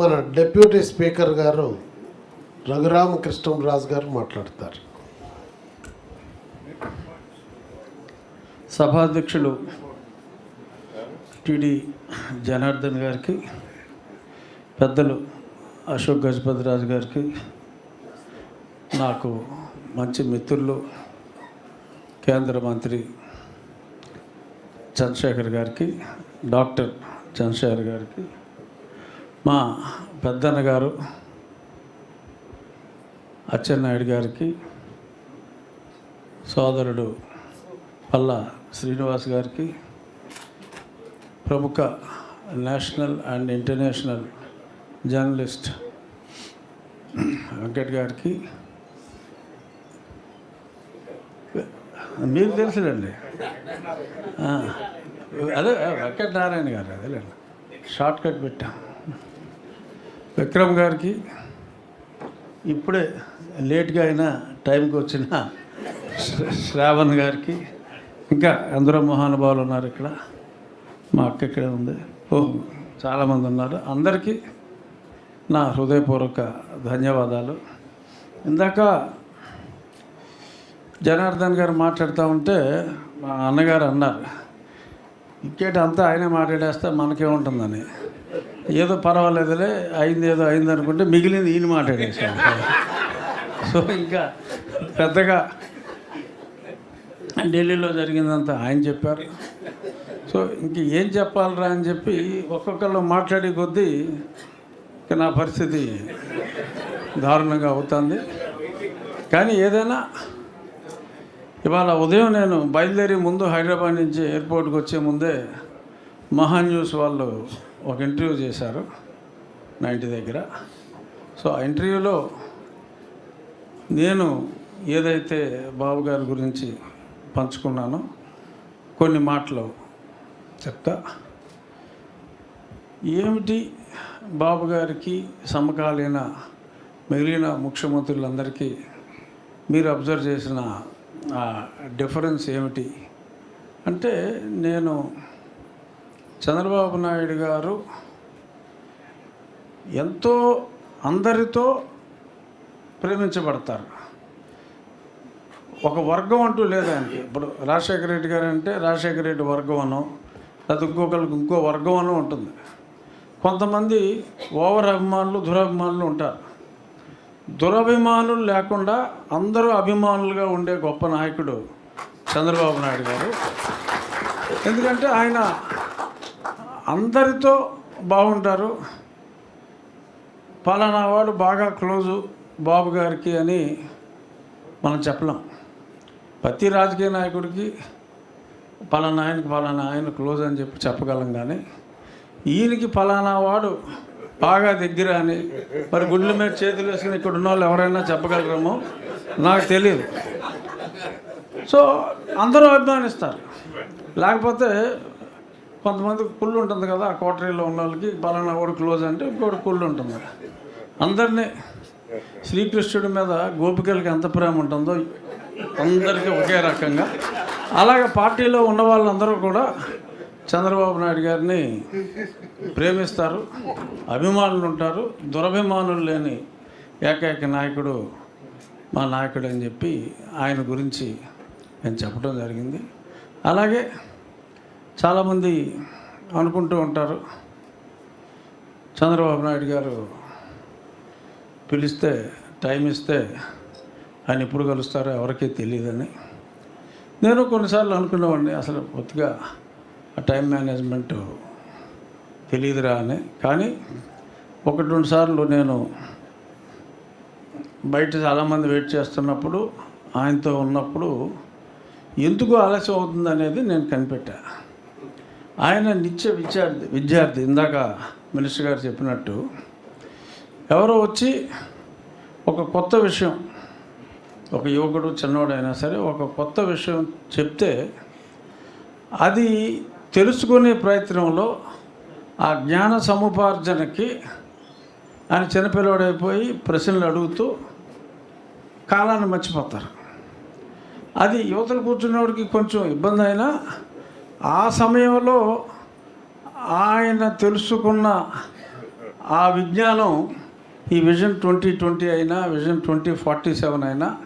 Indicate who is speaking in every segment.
Speaker 1: మన deputy speaker గారు రఘురామకృష్ణరాజు గారు మాట్లాడతారు.
Speaker 2: సభాధ్యక్షులు టిడి జనార్దన్ గారికి పెద్దలు అశోక్ గజపతి రాజు గారికి నాకు మంచి మిత్రులు కేంద్ర మంత్రి చంద్రశేఖర్ గారికి డాక్టర్ చంద్రశేఖర్ గారికి మా పెద్దన్న గారు అచ్చెన్నాయుడు గారికి సోదరుడు పల్లా శ్రీనివాస్ గారికి ప్రముఖ national and international journalist Venkat గారికి. మీకు తెలుసులేండి. అదే వెంకట నారాయణ గారు అదేలేండి. షార్ట్ కట్ పెట్టాం. విక్రమ్ గారికి ఇప్పుడే లేట్గా అయినా టైంకి వచ్చిన శ్రావణ్ గారికి ఇంకా ఎందరో మహానుభావులు ఉన్నారు ఇక్కడ. మా అక్క ఇక్కడే ఉంది. ఓ చాలామంది ఉన్నారు. అందరికీ నా హృదయపూర్వక ధన్యవాదాలు. ఇందాక జనార్దన్ గారు మాట్లాడుతూ ఉంటే మా అన్నగారు అన్నారు ఇంకేటి అంతా ఆయనే మాట్లాడేస్తే మనకేముంటుందని. ఏదో పర్వాలేదులే అయింది ఏదో అయింది అనుకుంటే మిగిలింది ఈయన మాట్లాడేసాను సో ఇంకా పెద్దగా ఢిల్లీలో జరిగిందంతా ఆయన చెప్పారు. సో ఇంక ఏం చెప్పాలరా అని చెప్పి ఒక్కొక్కళ్ళు మాట్లాడే కొద్దీ ఇక నా పరిస్థితి దారుణంగా అవుతుంది. కానీ ఏదైనా ఇవాళ ఉదయం నేను బయలుదేరి ముందు హైదరాబాద్ నుంచి ఎయిర్పోర్ట్కి వచ్చే ముందే మహా న్యూస్ వాళ్ళు ఒక ఇంటర్వ్యూ చేశారు నా ఇంటి దగ్గర. సో ఆ ఇంటర్వ్యూలో నేను ఏదైతే బాబు గారి గురించి పంచుకున్నానో కొన్ని మాటలు చెప్తా. ఏమిటి బాబు గారికి సమకాలీన మిగిలిన ముఖ్యమంత్రులందరికీ మీరు అబ్జర్వ్ చేసిన ఆ డిఫరెన్స్ ఏమిటి? అంటే నేను చంద్రబాబు నాయుడు గారు ఎంతో అందరితో ప్రేమించబడతారు. ఒక వర్గం అంటూ లేదండి ఆయనకి. ఇప్పుడు రాజశేఖర రెడ్డి గారు అంటే రాజశేఖర రెడ్డి వర్గం అనో లేదా ఇంకొకరికి ఇంకో వర్గం అనో ఉంటుంది. కొంతమంది ఓవర్ అభిమానులు దురభిమానులు ఉంటారు. దురభిమానులు లేకుండా అందరూ అభిమానులుగా ఉండే గొప్ప నాయకుడు చంద్రబాబు నాయుడు గారు. ఎందుకంటే ఆయన అందరితో బాగుంటారు. పలానా వాడు బాగా క్లోజు బాబు గారికి అని మనం చెప్పలేం. ప్రతి రాజకీయ నాయకుడికి పలానా ఆయనకి పలానా ఆయన క్లోజ్ అని చెప్పి చెప్పగలం కానీ ఈయనకి పలానా వాడు బాగా దగ్గర అని మరి గుండెల మీద చేతులు వేసుకుని ఇక్కడ ఉన్న వాళ్ళు ఎవరైనా చెప్పగలరేమో నాకు తెలియదు సో అందరూ అభిమానిస్తారు. లేకపోతే కొంతమంది కుళ్ళు ఉంటుంది కదా ఆ కోటరీలో ఉన్న వాళ్ళకి పలానా వాడు క్లోజ్ అంటే ఇంకోటి కుళ్ళు ఉంటుంది. అందరినీ శ్రీకృష్ణుడి మీద గోపికలకి ఎంత ప్రేమ ఉంటుందో అందరికీ ఒకే రకంగా. అలాగే పార్టీలో ఉన్న వాళ్ళందరూ కూడా చంద్రబాబు నాయుడు గారిని ప్రేమిస్తారు అభిమానులు ఉంటారు దురభిమానులు లేని ఏకైక నాయకుడు మా నాయకుడు అని చెప్పి ఆయన గురించి నేను చెప్పడం జరిగింది. అలాగే చాలామంది అనుకుంటూ ఉంటారు. చంద్రబాబు నాయుడు గారు పిలిస్తే టైం ఇస్తే ఆయన ఎప్పుడు కలుస్తారో ఎవరికీ తెలియదని నేను కొన్నిసార్లు అనుకునేవాడిని అసలు కొద్దిగా ఆ టైం మేనేజ్మెంట్ తెలియదురా అని. కానీ ఒకటి రెండు సార్లు నేను బయట చాలామంది వెయిట్ చేస్తున్నప్పుడు ఆయనతో ఉన్నప్పుడు ఎందుకు ఆలస్యం అవుతుంది అనేది నేను కనిపెట్టా. ఆయన నిత్య విద్యార్థి విద్యార్థి ఇందాక మినిస్టర్ గారు చెప్పినట్టు ఎవరో వచ్చి ఒక కొత్త విషయం ఒక యువకుడు చిన్నవాడైనా సరే ఒక కొత్త విషయం చెప్తే అది తెలుసుకునే ప్రయత్నంలో ఆ జ్ఞాన సముపార్జనకి ఆయన చిన్నపిల్లవాడైపోయి ప్రశ్నలు అడుగుతూ కాలాన్ని మర్చిపోతారు. అది యువతలు కూర్చున్నవాడికి కొంచెం ఇబ్బంది అయినా ఆ సమయంలో ఆయన తెలుసుకున్న ఆ విజ్ఞానం ఈ విజన్ ట్వంటీ ట్వంటీ అయినా విజన్ ట్వంటీ ఫార్టీ సెవెన్ అయినా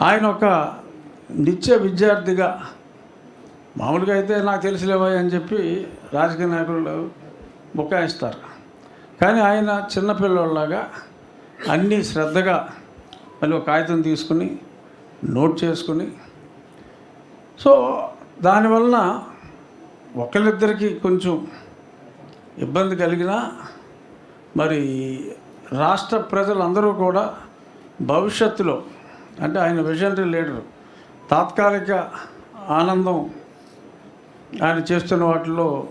Speaker 2: ఆయన ఒక నిత్య విద్యార్థిగా మామూలుగా అయితే నాకు తెలిసిలేవా అని చెప్పి రాజకీయ నాయకులు బుకాయిస్తారు. కానీ ఆయన చిన్నపిల్లలాగా అన్నీ శ్రద్ధగా మళ్ళీ ఒక కాగితం తీసుకుని నోట్ చేసుకుని సో దానివలన ఒకరిద్దరికి కొంచెం ఇబ్బంది కలిగినా మరి రాష్ట్ర ప్రజలందరూ కూడా భవిష్యత్తులో అంటే ఆయన విజనరీ లీడర్ తాత్కాలిక ఆనందం ఆయన చేస్తున్న వాటిలో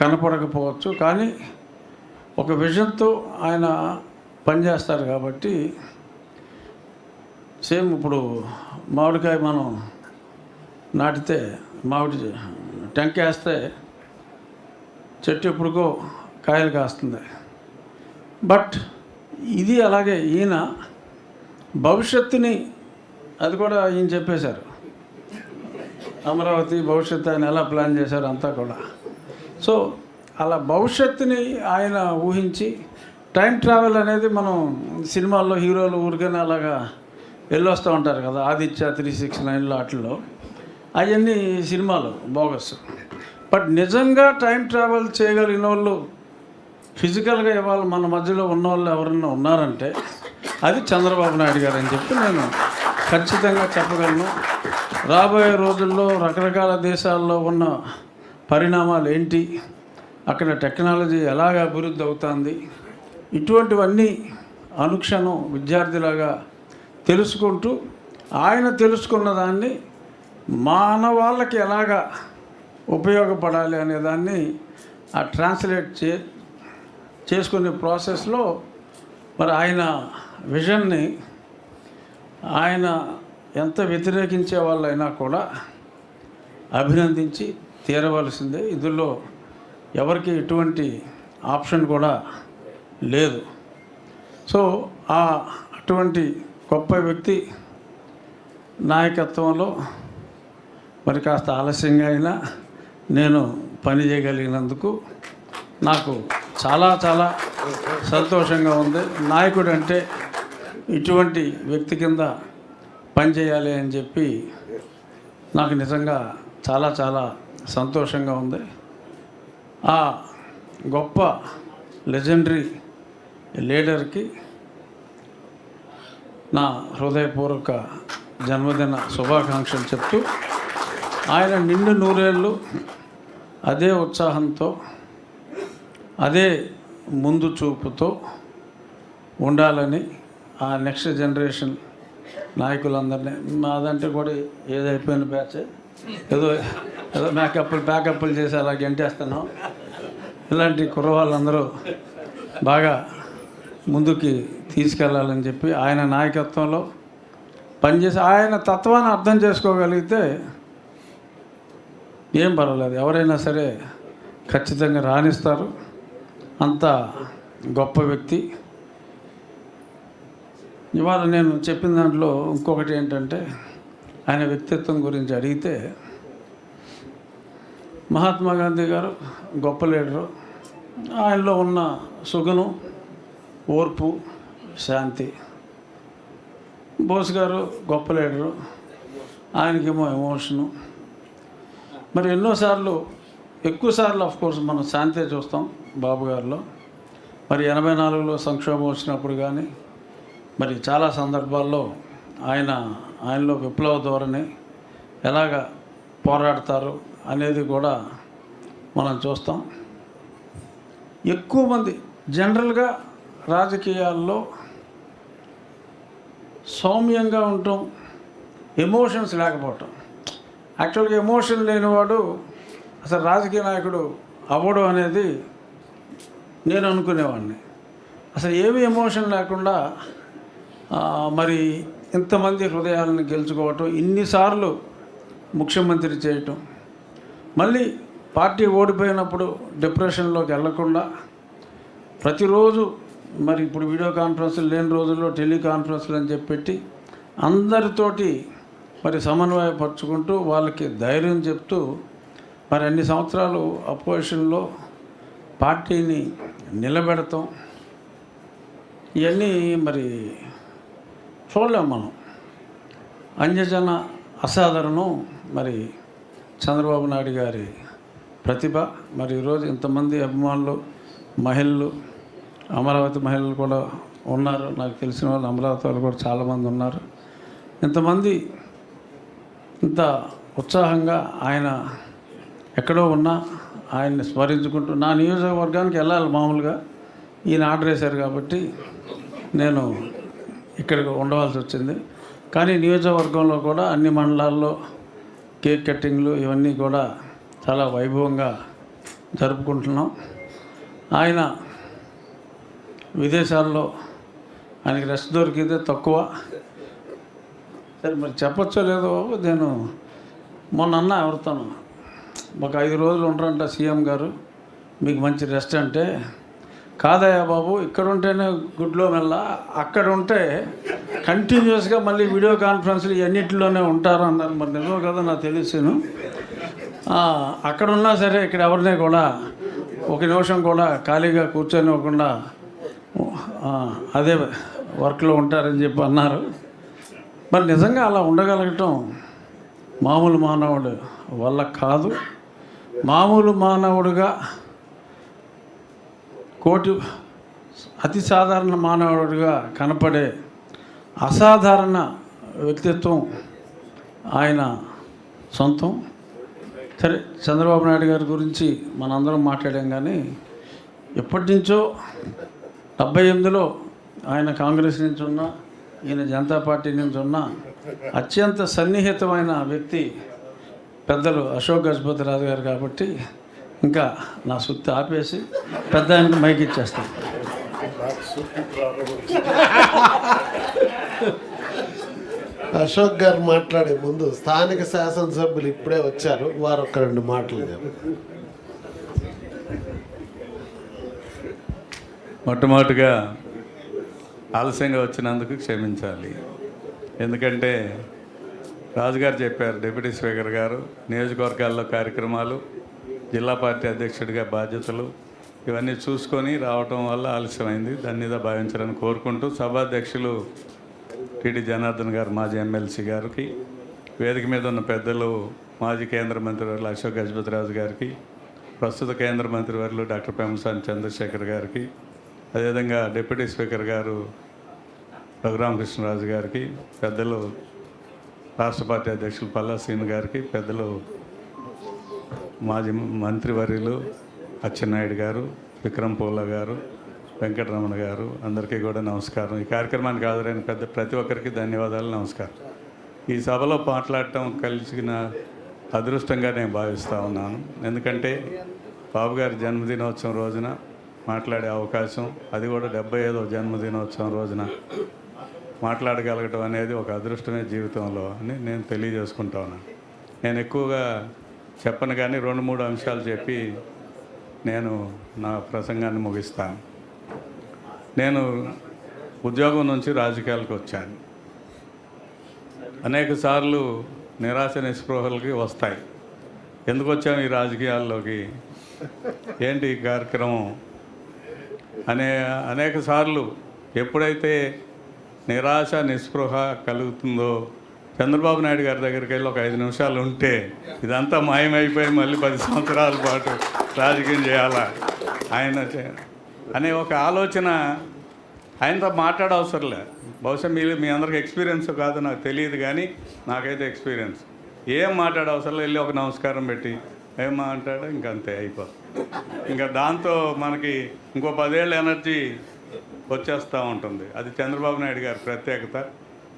Speaker 2: కనపడకపోవచ్చు. కానీ ఒక విజన్తో ఆయన పనిచేస్తారు కాబట్టి సేమ్ ఇప్పుడు మామిడికాయ మనం నాటితే మామిడి టెంకేస్తే చెట్టు ఎప్పుడుకో కాయలు కాస్తుంది. బట్ ఇది అలాగే ఈయన భవిష్యత్తుని అది కూడా ఈయన చెప్పేశారు. అమరావతి భవిష్యత్తు ఆయన ఎలా ప్లాన్ చేశారు అంతా కూడా. సో అలా భవిష్యత్తుని ఆయన ఊహించి టైం ట్రావెల్ అనేది మనం సినిమాల్లో హీరోలు ఊరికనే అలాగా వెళ్ళొస్తూ ఉంటారు కదా ఆదిత్య త్రీ సిక్స్ నైన్లో వాటిల్లో అవన్నీ సినిమాలు బోగస్ బట్ నిజంగా టైం ట్రావెల్ చేయగలిగిన వాళ్ళు ఫిజికల్గా ఇవాళ మన మధ్యలో ఉన్న వాళ్ళు ఎవరన్నా ఉన్నారంటే అది చంద్రబాబు నాయుడు గారు అని చెప్పి నేను ఖచ్చితంగా చెప్పగలను. రాబోయే రోజుల్లో రకరకాల దేశాల్లో ఉన్న పరిణామాలు ఏంటి అక్కడ టెక్నాలజీ ఎలాగ అభివృద్ధి అవుతుంది ఇటువంటివన్నీ అనుక్షణం విద్యార్థిలాగా తెలుసుకుంటూ ఆయన తెలుసుకున్న దాన్ని మానవాళ్ళకి ఎలాగా ఉపయోగపడాలి అనే దాన్ని ఆ ట్రాన్స్లేట్ చే చేసుకునే ప్రాసెస్లో మరి ఆయన విజన్ని ఆయన ఎంత వ్యతిరేకించే వాళ్ళైనా కూడా అభినందించి తీరవలసిందే. ఇందులో ఎవరికి ఎటువంటి ఆప్షన్ కూడా లేదు. సో ఆ అటువంటి గొప్ప వ్యక్తి నాయకత్వంలో మరి కాస్త ఆలస్యంగా అయినా నేను పని చేయగలిగినందుకు నాకు చాలా చాలా సంతోషంగా ఉంది. నాయకుడు అంటే ఇటువంటి వ్యక్తి కింద పనిచేయాలి అని చెప్పి నాకు నిజంగా చాలా చాలా సంతోషంగా ఉంది. ఆ గొప్ప లెజెండరీ లీడర్కి నా హృదయపూర్వక జన్మదిన శుభాకాంక్షలు చెప్తూ ఆయన నిండు నూరేళ్ళు అదే ఉత్సాహంతో అదే ముందు చూపుతో ఉండాలని ఆ నెక్స్ట్ జనరేషన్ నాయకులందరినీ మాదంటే కూడా ఏదైపోయిన బ్యాచ్. ఏదో ఏదో మేకప్లు ప్యాకప్లు చేసి అలా గెంటేస్తున్నాం. ఇలాంటి కుర్రవాళ్ళందరూ బాగా ముందుకి తీసుకెళ్ళాలని చెప్పి ఆయన నాయకత్వంలో పనిచేసి ఆయన తత్వాన్ని అర్థం చేసుకోగలిగితే ఏం పర్వాలేదు. ఎవరైనా సరే ఖచ్చితంగా రాణిస్తారు. అంత గొప్ప వ్యక్తి. ఇవాళ నేను చెప్పిన దాంట్లో ఇంకొకటి ఏంటంటే ఆయన వ్యక్తిత్వం గురించి అడిగితే మహాత్మా గాంధీ గారు గొప్ప లీడరు. ఆయనలో ఉన్న సుగుణం ఓర్పు శాంతి. బోస్ గారు గొప్ప లీడరు. ఆయనకేమో ఎమోషను. మరి ఎన్నోసార్లు ఎక్కువసార్లు ఆఫ్ కోర్స్ మనం శాంతే చూస్తాం బాబు గారిలో. మరి ఎనభై నాలుగులో సంక్షోభం వచ్చినప్పుడు కానీ మరి చాలా సందర్భాల్లో ఆయన ఆయనలో విప్లవ ధోరణి ఎలాగ పోరాడతారు అనేది కూడా మనం చూస్తాం. ఎక్కువ మంది జనరల్గా రాజకీయాల్లో సౌమ్యంగా ఉండటం ఎమోషన్స్ లేకపోవటం యాక్చువల్గా ఎమోషన్ లేనివాడు అసలు రాజకీయ నాయకుడు అవ్వడం అనేది నేను అనుకునేవాడిని. అసలు ఏమి ఎమోషన్ లేకుండా మరి ఇంతమంది హృదయాలను గెలుచుకోవటం ఇన్నిసార్లు ముఖ్యమంత్రి చేయటం మళ్ళీ పార్టీ ఓడిపోయినప్పుడు డిప్రెషన్లోకి వెళ్ళకుండా ప్రతిరోజు మరి ఇప్పుడు వీడియో కాన్ఫరెన్స్లు లేని రోజుల్లో టెలికాన్ఫరెన్స్లు అని చెప్పి అందరితోటి మరి సమన్వయపరుచుకుంటూ వాళ్ళకి ధైర్యం చెప్తూ మరి అన్ని సంవత్సరాలు అపోజిషన్లో పార్టీని నిలబెడతాం. ఇవన్నీ మరి చూడలేం మనం. అన్యజన అసాధారణం మరి చంద్రబాబు నాయుడు గారి ప్రతిభ. మరి ఈరోజు ఇంతమంది అభిమానులు మహిళలు అమరావతి మహిళలు కూడా ఉన్నారు. నాకు తెలిసిన వాళ్ళు అమరావతి వాళ్ళు కూడా చాలామంది ఉన్నారు. ఇంతమంది ఇంత ఉత్సాహంగా ఆయన ఎక్కడో ఉన్నా ఆయన్ని స్మరించుకుంటూ నా నియోజకవర్గానికి వెళ్ళాలి మామూలుగా. ఈయన ఆర్డర్ వేశారు కాబట్టి నేను ఇక్కడికి ఉండవలసి వచ్చింది. కానీ నియోజకవర్గంలో కూడా అన్ని మండలాల్లో కేక్ కట్టింగ్లు ఇవన్నీ కూడా చాలా వైభవంగా జరుపుకుంటున్నాం. ఆయన విదేశాల్లో ఆయనకి రెస్ట్ దొరికితే తక్కువ. సరే మరి చెప్పచ్చో లేదో నేను మొన్న అన్న ఎవరితోనూ. ఒక ఐదు రోజులు ఉండరంట సీఎం గారు మీకు మంచి రెస్ట్ అంటే. కాదయ్యా బాబు ఇక్కడ ఉంటేనే గుడ్లో మెల్ల అక్కడ ఉంటే కంటిన్యూస్గా మళ్ళీ వీడియో కాన్ఫరెన్స్లు ఇవన్నిటిలోనే ఉంటారు అన్నారు. మరి నిజం కదా నాకు తెలుసును అక్కడ ఉన్నా సరే ఇక్కడ ఎవరిని కూడా ఒక నిమిషం కూడా ఖాళీగా కూర్చొనివ్వకుండా అదే వర్క్లో ఉంటారని చెప్పి అన్నారు. మరి నిజంగా అలా ఉండగలగటం మామూలు మానవుడు వల్ల కాదు. మామూలు మానవుడుగా కోటి అతి సాధారణ మానవుడిగా కనపడే అసాధారణ వ్యక్తిత్వం ఆయన సొంతం. సరే చంద్రబాబు నాయుడు గారి గురించి మనందరం మాట్లాడాం కానీ ఎప్పటి నుంచో డెబ్బై ఎనిమిదిలో ఆయన కాంగ్రెస్ నుంచి ఉన్న ఈయన జనతా పార్టీ నుంచి ఉన్న అత్యంత సన్నిహితమైన వ్యక్తి పెద్దలు అశోక్ గజపతి రాజు గారు కాబట్టి ఇంకా నా సుత్తి ఆపేసి పెద్ద ఆయనకి మైక్ ఇచ్చేస్తాను
Speaker 1: అశోక్ గారు మాట్లాడే ముందు స్థానిక శాసనసభ్యులు ఇప్పుడే వచ్చారు వారు ఒక రెండు మాటలు
Speaker 3: మొట్టమొదటిగా ఆలస్యంగా వచ్చినందుకు క్షమించాలి. ఎందుకంటే రాజుగారు చెప్పారు డిప్యూటీ స్పీకర్ గారు నియోజకవర్గాల్లో కార్యక్రమాలు జిల్లా పార్టీ అధ్యక్షుడిగా బాధ్యతలు ఇవన్నీ చూసుకొని రావటం వల్ల ఆలస్యమైంది. దాని మీద భావించాలని కోరుకుంటూ సభాధ్యక్షులు టీడీ జనార్దన్ గారు మాజీ ఎమ్మెల్సీ గారికి వేదిక మీద ఉన్న పెద్దలు మాజీ కేంద్ర మంత్రివర్యులు అశోక్ గజపతిరాజు గారికి ప్రస్తుత కేంద్ర మంత్రివర్యులు డాక్టర్ పెమసాని చంద్రశేఖర్ గారికి అదేవిధంగా డిప్యూటీ స్పీకర్ గారు రఘురామకృష్ణరాజు గారికి పెద్దలు రాష్ట్ర పార్టీ అధ్యక్షులు పల్లా శ్రీను గారికి పెద్దలు మాజీ మంత్రివర్యులు అచ్చెన్నాయుడు గారు విక్రమ్ పోలా గారు వెంకటరమణ గారు అందరికీ కూడా నమస్కారం. ఈ కార్యక్రమానికి హాజరైన పెద్ద ప్రతి ఒక్కరికి ధన్యవాదాలు నమస్కారం. ఈ సభలో మాట్లాడటం కలిసిన అదృష్టంగా నేను భావిస్తూ ఉన్నాను. ఎందుకంటే బాబు గారి జన్మదినోత్సవం రోజున మాట్లాడే అవకాశం. అది కూడా డెబ్బై ఐదో జన్మదినోత్సవం రోజున. మాట్లాడగలగటం అనేది ఒక అదృష్టమే జీవితంలో అని నేను తెలియజేసుకుంటా ఉన్నాను నేను ఎక్కువగా చెప్పను కానీ రెండు మూడు అంశాలు చెప్పి నేను నా ప్రసంగాన్ని ముగిస్తాను నేను ఉద్యోగం నుంచి రాజకీయాలకు వచ్చాను. అనేక సార్లు నిరాశ నిస్పృహలకి వస్తాయి. ఎందుకు వచ్చాము ఈ రాజకీయాల్లోకి? ఏంటి ఈ కార్యక్రమం? అనే అనేక సార్లు ఎప్పుడైతే నిరాశ నిస్పృహ కలుగుతుందో చంద్రబాబు నాయుడు గారి దగ్గరికి వెళ్ళి ఒక ఐదు నిమిషాలు ఉంటే ఇదంతా మాయమైపోయి మళ్ళీ పది సంవత్సరాల పాటు రాజకీయం చేయాలా? ఆయన చే- అనే ఒక ఆలోచన ఆయనతో మాట్లాడవసరంలే. బహుశా మీరు మీ అందరికి ఎక్స్పీరియన్స్ కాదు నాకు తెలియదు కానీ నాకైతే ఎక్స్పీరియన్స్. ఏం మాట్లాడ వెళ్ళి ఒక నమస్కారం పెట్టి ఏం అంటాడు ఇంక అంతే అయిపోతుంది. ఇంకా దాంతో మనకి ఇంకో పదేళ్ళ ఎనర్జీ వచ్చేస్తూ ఉంటుంది. అది చంద్రబాబు నాయుడు గారి ప్రత్యేకత.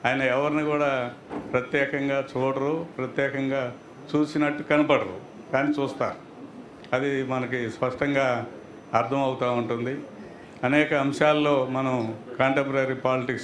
Speaker 3: ఆయన ఎవరిని కూడా ప్రత్యేకంగా చూడరు ప్రత్యేకంగా చూసినట్టు కనపడరు కానీ చూస్తారు. అది మనకి స్పష్టంగా అర్థమవుతూ ఉంటుంది. అనేక అంశాల్లో మనం కాంటెంపరీ పాలిటిక్స్